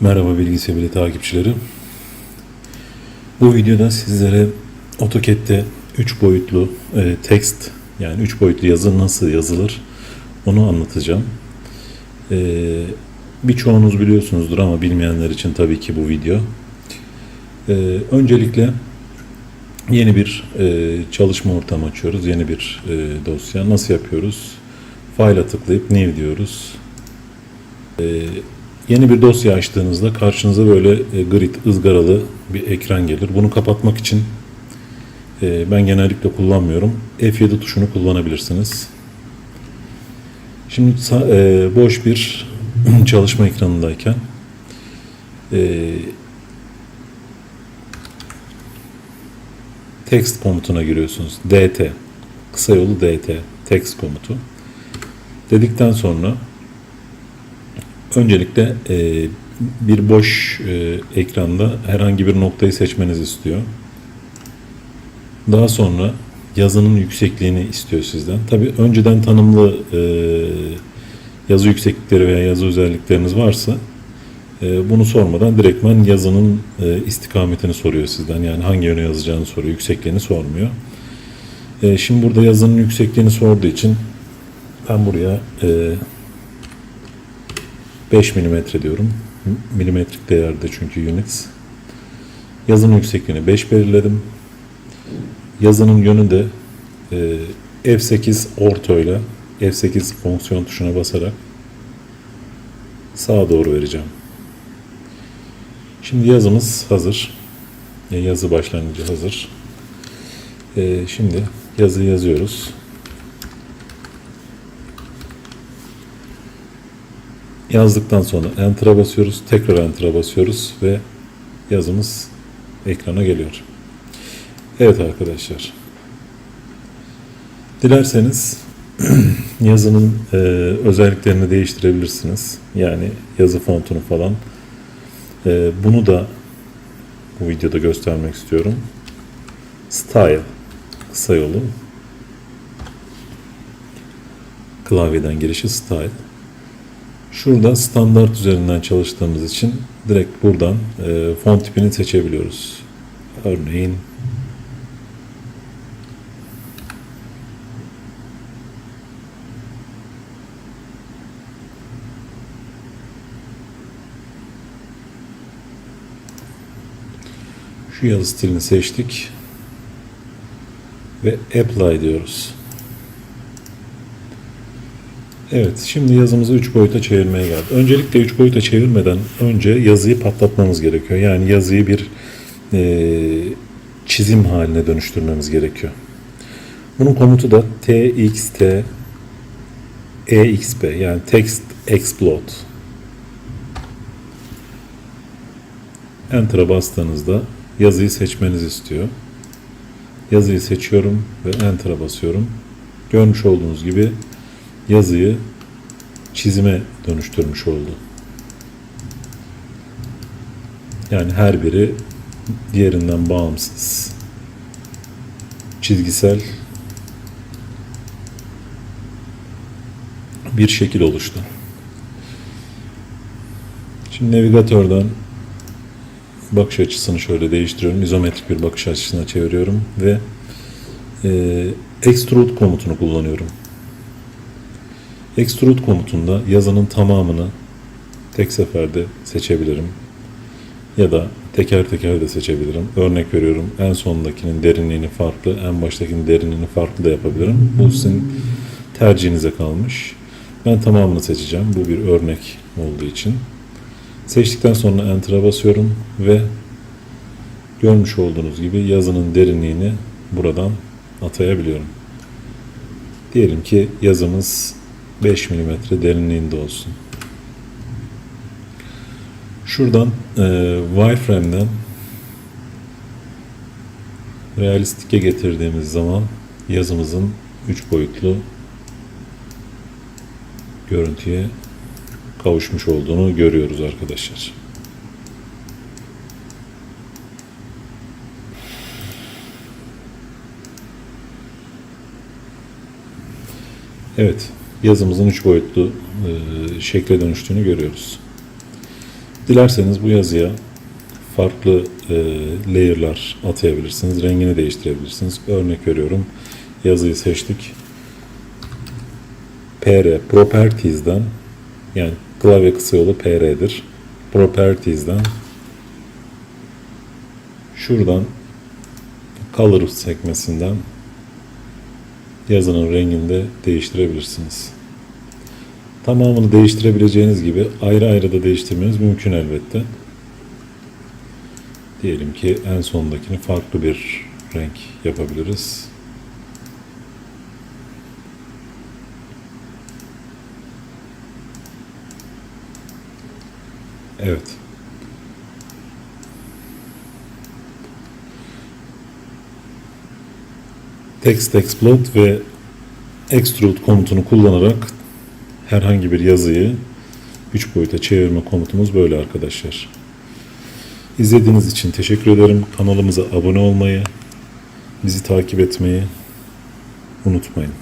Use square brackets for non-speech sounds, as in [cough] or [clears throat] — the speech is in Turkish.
Merhaba bilgi sevgili takipçileri. Bu videoda sizlere AutoCAD'de 3 boyutlu e, text yani 3 boyutlu yazı nasıl yazılır onu anlatacağım. E, birçoğunuz biliyorsunuzdur ama bilmeyenler için tabii ki bu video. E, öncelikle yeni bir e, çalışma ortamı açıyoruz. Yeni bir e, dosya. Nasıl yapıyoruz? File'a tıklayıp New diyoruz. Yeni bir dosya açtığınızda karşınıza böyle e, grid, ızgaralı bir ekran gelir. Bunu kapatmak için e, ben genellikle kullanmıyorum. F7 tuşunu kullanabilirsiniz. Şimdi e, boş bir [clears throat] çalışma ekranındayken text komutuna giriyorsunuz. DT. Kısa yolu DT. Text komutu. Dedikten sonra Öncelikle e, bir boş e, ekranda herhangi bir noktayı seçmenizi istiyor. Daha sonra yazının yüksekliğini istiyor sizden. Tabi önceden tanımlı e, yazı yükseklikleri veya yazı özellikleriniz varsa e, bunu sormadan direktmen yazının e, istikametini soruyor sizden. Yani hangi yöne yazacağını soruyor, yüksekliğini sormuyor. E, şimdi burada yazının yüksekliğini sorduğu için ben buraya e, 5 milimetre diyorum. Milimetrik değerde çünkü units. Yazının yüksekliğini 5 belirledim. Yazının yönü de e, F8 orta ile F8 fonksiyon tuşuna basarak sağa doğru vereceğim. Şimdi yazımız hazır. E, Yazı başlangıcı hazır. E, Şimdi yazı yazıyoruz. Yazdıktan sonra Enter'a basıyoruz. Tekrar Enter'a basıyoruz ve yazımız ekrana geliyor. Evet arkadaşlar. Dilerseniz [clears throat] yazının e, özelliklerini değiştirebilirsiniz. Yani yazı fontunu falan. E, bunu da bu videoda göstermek istiyorum. Style kısa yolu. Klavyeden girişi Style. Şurada standart üzerinden çalıştığımız için direkt buradan e, font tipini seçebiliyoruz. Örneğin şu yazı stilini seçtik ve apply diyoruz. Evet, şimdi yazımızı 3 boyuta çevirmeye geldik. Öncelikle 3 boyuta çevirmeden önce yazıyı patlatmamız gerekiyor. Yani yazıyı bir e, çizim haline dönüştürmemiz gerekiyor. Bunun komutu da txt exp yani text explode. Enter'a bastığınızda yazıyı seçmenizi istiyor. Yazıyı seçiyorum ve Enter'a basıyorum. Görmüş olduğunuz gibi yazıyı çizime dönüştürmüş oldu. Yani her biri diğerinden bağımsız, çizgisel bir şekil oluştu. Şimdi navigatörden bakış açısını şöyle değiştiriyorum. İzometrik bir bakış açısına çeviriyorum ve e, extrude komutunu kullanıyorum. Extrude komutunda yazının tamamını tek seferde seçebilirim. Ya da teker teker de seçebilirim. Örnek veriyorum en sondakinin derinliğini farklı, en baştakinin derinliğini farklı da yapabilirim. Bu sizin tercihinize kalmış. Ben tamamını seçeceğim. Bu bir örnek olduğu için. Seçtikten sonra Enter'a basıyorum ve görmüş olduğunuz gibi yazının derinliğini buradan atayabiliyorum. Diyelim ki yazımız 5 mm derinliğinde olsun. Şuradan e, wireframe'den realistike getirdiğimiz zaman yazımızın 3 boyutlu görüntüye kavuşmuş olduğunu görüyoruz arkadaşlar. Evet, yazımızın üç boyutlu e, şekle dönüştüğünü görüyoruz. Dilerseniz bu yazıya farklı e, layer'lar atayabilirsiniz. Rengini değiştirebilirsiniz. Örnek veriyorum. Yazıyı seçtik. PR Properties'den yani klavye kısa yolu PR'dir. Properties'den şuradan Color sekmesinden yazının rengini de değiştirebilirsiniz. Tamamını değiştirebileceğiniz gibi ayrı ayrı da değiştirmeniz mümkün elbette. Diyelim ki en sondakini farklı bir renk yapabiliriz. Evet. Text Explode ve Extrude komutunu kullanarak herhangi bir yazıyı 3 boyuta çevirme komutumuz böyle arkadaşlar. İzlediğiniz için teşekkür ederim. Kanalımıza abone olmayı, bizi takip etmeyi unutmayın.